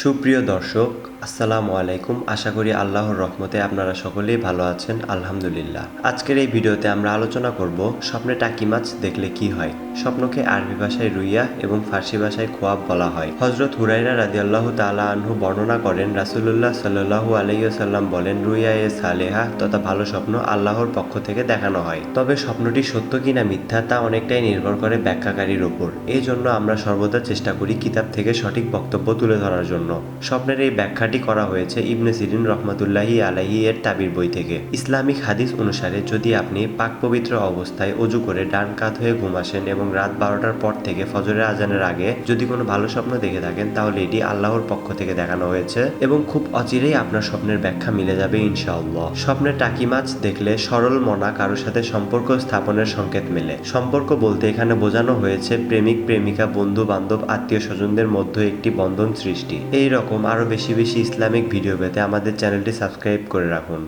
সুপ্রিয় দর্শক, আসসালামু আলাইকুম। আশা করি আল্লাহর রহমতে আপনারা সকলেই ভালো আছেন, আলহামদুলিল্লাহ। আজকের এই ভিডিওতে আমরা আলোচনা করব স্বপ্নে টাকি মাছ দেখলে কি হয়। স্বপ্নকে আরবি ভাষায় রুইয়া এবং ফার্সি ভাষায় খোয়াব বলা হয়। হজরত হুরাইরা রাদিয়াল্লাহু তাআলা আনহু বর্ণনা করেন, রাসূলুল্লাহ সাল্লাল্লাহু আলাইহি সাল্লাম বলেন, রুইয়া এ সালেহা তথা ভালো স্বপ্ন আল্লাহর পক্ষ থেকে দেখানো হয়। তবে স্বপ্নটি সত্য কিনা মিথ্যা তা অনেকটাই নির্ভর করে ব্যাখ্যাকারীর ওপর এই জন্য আমরা সর্বদা চেষ্টা করি কিতাব থেকে সঠিক বক্তব্য তুলে ধরার জন্য। স্বপ্নের এই ব্যাখ্যাটি করা হয়েছে ইবনে সিরিন রহমতুল্লাহি আলাহি এর তাবির বই থেকে। ইসলামিক হাদিস অনুসারে যদি আপনি পাক পবিত্র অবস্থায় অজু করে ডান কাত হয়ে ঘুম আসেন এবং রাত বারোটার পর থেকে ফজরের আজানের আগে যদি কোনো ভালো স্বপ্ন দেখে থাকেন, তাহলে এটি আল্লাহর পক্ষ থেকে দেখানো হয়েছে এবং খুব অচিরেই আপনার স্বপ্নের ব্যাখ্যা মিলে যাবে ইনশাআল্লাহ। স্বপ্নের টাকি মাছ দেখলে সরল মনা কারোর সাথে সম্পর্ক স্থাপনের সংকেত মেলে। সম্পর্ক বলতে এখানে বোঝানো হয়েছে প্রেমিক, প্রেমিকা, বন্ধু, বান্ধব, আত্মীয় স্বজনদের মধ্যে একটি বন্ধন সৃষ্টি। এই রকম আরও বেশি বেশি ইসলামিক ভিডিও পেতে আমাদের চ্যানেলটি সাবস্ক্রাইব করে রাখুন।